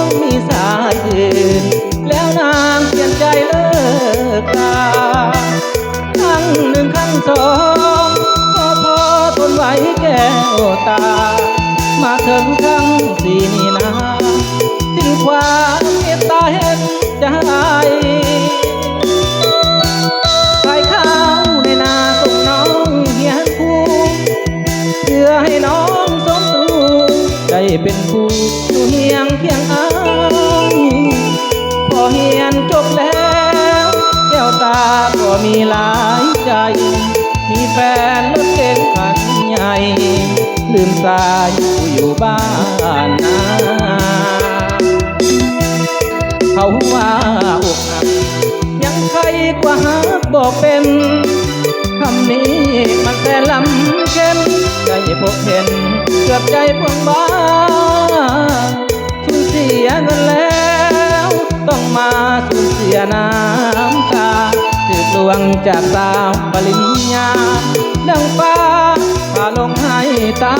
องมีสายอื่น แล้วนางเปลี่ยนใจเลิกลาครั้งหนึ่งครั้งสองก็พอทนไหวแก้วตา มาถึงครั้งสี เป็นคู่อยู่เฮียงเคียงอ้ายพอเฮียนจบแล้วแก้วตาก็มีหลายใจ มีแฟนรถเก๋งคันใหญ่ลืมสายผู้อยู่บ้านนาเขาว่าอกหักยังใครกว่าหักบอกเป็นคำนี้มันแต่ลำเค็มใจพบเห็น เกือบใจพวงบ้าสูญเสียเงินแล้ว ต้องมาสูญเสียน้ำตาถือลวงจากสาวปริญญาดังฟ้าพาลงให้ตา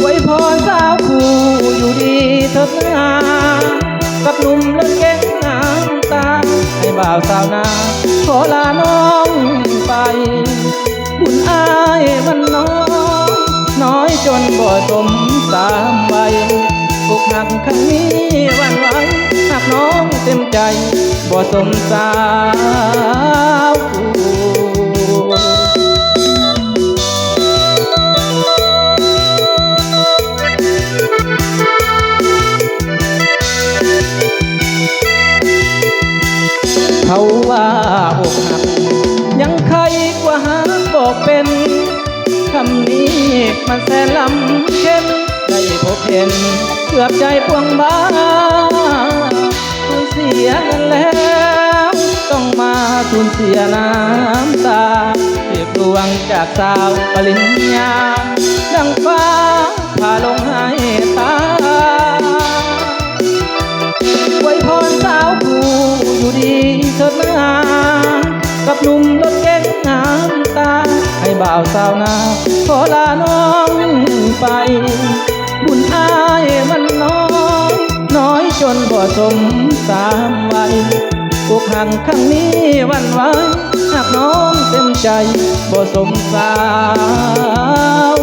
ไว้พรสาวคู่อยู่ดีเถิดนากับหนุ่มรถเก๋งน้ำตาให้บ่าวสาวนาขอลาน้อง จนบ่สมสามวัยอกหักครั้งนี้วันไหวหักน้องเต็มใจบ่สมสาว มันแสนลำเค็มได้พบเห็นเกือบใจพวงบ้าสูญเสียกันแล้วต้องมาสูญเสียน้ำตาเรียบดวงจากสาวปริญญา ดังฟ้าพาลงให้ตาไว้พรสาวผู้อยู่ดีเถิดนากับหนุ่มรถเก๋งน้ำตา ให้บ่าวสาวนาขอลาน้องไป บุญอายมันน้อย น้อยจนบ่สมสามวัยอกหักครั้งนี้วันไหวหากน้องเต็มใจบ่สมสาว